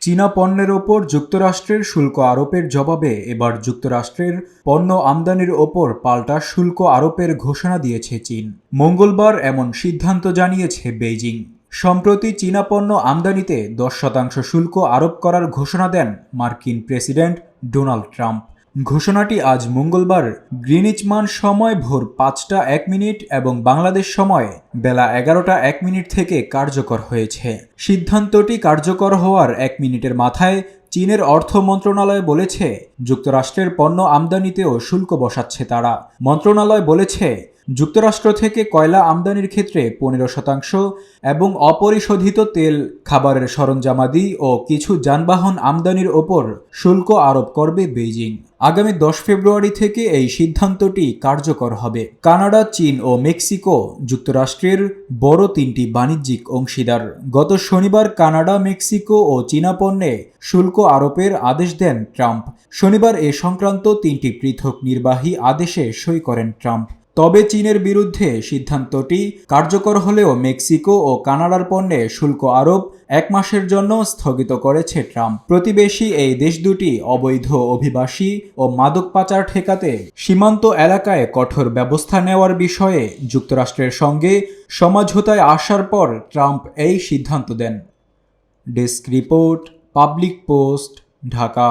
চীনা পণ্যের ওপর যুক্তরাষ্ট্রের শুল্ক আরোপের জবাবে এবার যুক্তরাষ্ট্রের পণ্য আমদানির ওপর পাল্টা শুল্ক আরোপের ঘোষণা দিয়েছে চীন। মঙ্গলবার এমন সিদ্ধান্ত জানিয়েছে বেইজিং। সম্প্রতি চীনা পণ্য আমদানিতে দশ শতাংশ শুল্ক আরোপ করার ঘোষণা দেন মার্কিন প্রেসিডেন্ট ডোনাল্ড ট্রাম্প। ঘোষণাটি আজ মঙ্গলবার। গ্রিনিচ মান সময় ভোর পাঁচটা এক মিনিট এবং বাংলাদেশ সময় বেলা এগারোটা এক মিনিট থেকে কার্যকর হয়েছে। সিদ্ধান্তটি কার্যকর হওয়ার এক মিনিটের মাথায় চীনের অর্থ মন্ত্রণালয় বলেছে, যুক্তরাষ্ট্রের পণ্য আমদানিতেও শুল্ক বসাচ্ছে তারা। মন্ত্রণালয় বলেছে, যুক্তরাষ্ট্র থেকে কয়লা আমদানির ক্ষেত্রে পনেরো শতাংশ এবং অপরিশোধিত তেল, খাবারের সরঞ্জামাদি ও কিছু যানবাহন আমদানির ওপর শুল্ক আরোপ করবে বেইজিং। আগামী দশ ফেব্রুয়ারি থেকে এই সিদ্ধান্তটি কার্যকর হবে। কানাডা, চীন ও মেক্সিকো যুক্তরাষ্ট্রের বড় তিনটি বাণিজ্যিক অংশীদার। গত শনিবার কানাডা, মেক্সিকো ও চীনা পণ্যে শুল্ক আরোপের আদেশ দেন ট্রাম্প। শনিবার এ সংক্রান্ত তিনটি পৃথক নির্বাহী আদেশে সই করেন ট্রাম্প। তবে চীনের বিরুদ্ধে সিদ্ধান্তটি কার্যকর হলেও মেক্সিকো ও কানাডার পণ্যে শুল্ক আরোপ এক মাসের জন্য স্থগিত করেছে ট্রাম্প। প্রতিবেশী এই দেশ দুটি অবৈধ অভিবাসী ও মাদক পাচার ঠেকাতে সীমান্ত এলাকায় কঠোর ব্যবস্থা নেওয়ার বিষয়ে যুক্তরাষ্ট্রের সঙ্গে সমঝোতায় আসার পর ট্রাম্প এই সিদ্ধান্ত দেন। Desk report, public post, Dhaka.